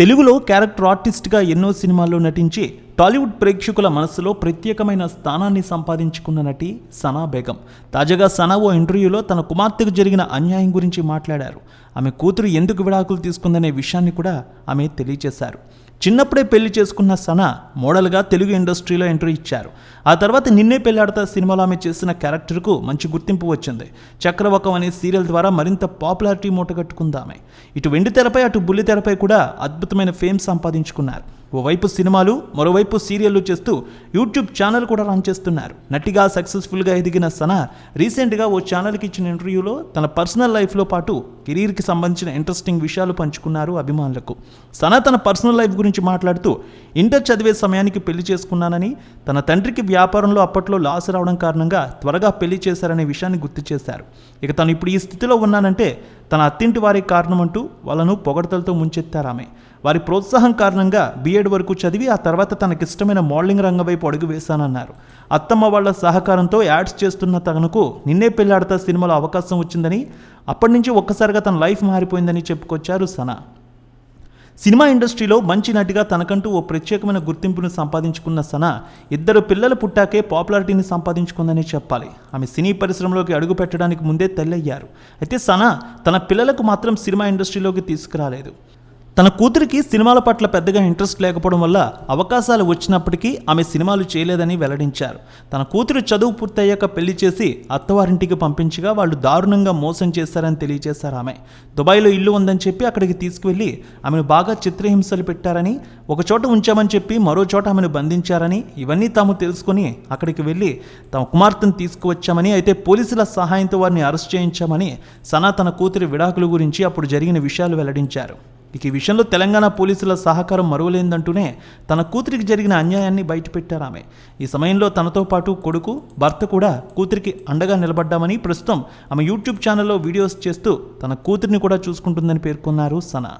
తెలుగులో క్యారెక్టర్ ఆర్టిస్ట్గా ఎన్నో సినిమాల్లో నటించి టాలీవుడ్ ప్రేక్షకుల మనసులో ప్రత్యేకమైన స్థానాన్ని సంపాదించుకున్న నటి సనా బేగం. తాజాగా సనా ఓ ఇంటర్వ్యూలో తన కుమార్తెకు జరిగిన అన్యాయం గురించి మాట్లాడారు. ఆమె కూతురు ఎందుకు విడాకులు తీసుకుందనే విషయాన్ని కూడా ఆమె తెలియజేశారు చిన్నప్పుడే పెళ్ళి చేసుకున్న సనా మోడల్గా తెలుగు ఇండస్ట్రీలో ఎంట్రీ ఇచ్చారు. ఆ తర్వాత నిన్నే పెళ్ళాడతా సినిమాలో ఆమె చేసిన క్యారెక్టర్కు మంచి గుర్తింపు వచ్చింది. చక్రవకం అనే సీరియల్ ద్వారా మరింత పాపులారిటీ మూటగట్టుకుందామె. ఇటు వెండి తెరపై అటు బుల్లి తెరపై కూడా అద్భుతమైన ఫేమ్ సంపాదించుకున్నారు. ఓవైపు సినిమాలు మరోవైపు సీరియళ్ళు చేస్తూ యూట్యూబ్ ఛానల్ కూడా రన్ చేస్తున్నారు. నటిగా సక్సెస్ఫుల్గా ఎదిగిన సనా రీసెంట్గా ఓ ఛానల్కి ఇచ్చిన ఇంటర్వ్యూలో తన పర్సనల్ లైఫ్లో పాటు కెరీర్కి సంబంధించిన ఇంట్రెస్టింగ్ విషయాలు పంచుకున్నారు అభిమానులకు. సనా తన పర్సనల్ లైఫ్ గురించి మాట్లాడుతూ ఇంటర్ చదివే సమయానికి పెళ్ళి చేసుకున్నానని తన తండ్రికి వ్యాపారంలో అప్పట్లో లాస్ రావడం కారణంగా త్వరగా పెళ్ళి చేశారనే విషయాన్ని గుర్తు చేశారు. ఇక తను ఇప్పుడు ఈ స్థితిలో ఉన్నానంటే తన అత్తింటి వారి కారణమంటూ వాళ్ళను పొగడతలతో ముంచెత్తారామె. వారి ప్రోత్సాహం కారణంగా బీఎడ్ వరకు చదివి ఆ తర్వాత తనకిష్టమైన మోడలింగ్ రంగం వైపు అడుగు వేశానన్నారు. అత్తమ్మ వాళ్ళ సహకారంతో యాడ్స్ చేస్తున్న తనకు నిన్నే పెళ్ళాడతా సినిమాలో అవకాశం వచ్చిందని అప్పటి నుంచి ఒక్కసారిగా తన లైఫ్ మారిపోయిందని చెప్పుకొచ్చారు సనా. సినిమా ఇండస్ట్రీలో మంచి నటిగా తనకంటూ ఓ ప్రత్యేకమైన గుర్తింపును సంపాదించుకున్న సన ఇద్దరు పిల్లలు పుట్టాకే పాపులారిటీని సంపాదించుకుందని చెప్పాలి. ఆమె సినీ పరిశ్రమలోకి అడుగు పెట్టడానికి ముందే తల్లయ్యారు అయితే సనా తన పిల్లలకు మాత్రం సినిమా ఇండస్ట్రీలోకి తీసుకురాలేదు. తన కూతురికి సినిమాల పట్ల పెద్దగా ఇంట్రెస్ట్ లేకపోవడం వల్ల అవకాశాలు వచ్చినప్పటికీ ఆమె సినిమాలు చేయలేదని వెల్లడించారు. తన కూతురు చదువు పూర్తయ్యాక పెళ్ళి చేసి అత్తవారింటికి పంపించగా వాళ్ళు దారుణంగా మోసం చేశారని తెలియజేశారు ఆమె. దుబాయ్లో ఇల్లు ఉందని చెప్పి అక్కడికి తీసుకువెళ్ళి ఆమెను బాగా చిత్రహింసలు పెట్టారని ఒక చోట ఉంచామని చెప్పి మరో చోట ఆమెను బంధించారని ఇవన్నీ తాము తెలుసుకొని అక్కడికి వెళ్ళి తమ కుమార్తెను తీసుకువచ్చామని అయితే పోలీసుల సహాయంతో వారిని అరెస్ట్ చేయించామని సనా తన కూతురి విడాకుల గురించి అప్పుడు జరిగిన విషయాలు వెల్లడించారు. ఇక ఈ విషయంలో తెలంగాణ పోలీసుల సహకారం మరువలేందంటూనే తన కూతురికి జరిగిన అన్యాయాన్ని బయటపెట్టారు ఆమె. ఈ సమయంలో తనతో పాటు కొడుకు భర్త కూడా కూతురికి అండగా నిలబడ్డామని ప్రస్తుతం ఆమె యూట్యూబ్ ఛానల్లో వీడియోస్ చేస్తూ తన కూతురిని కూడా చూసుకుంటుందని పేర్కొన్నారు సనా.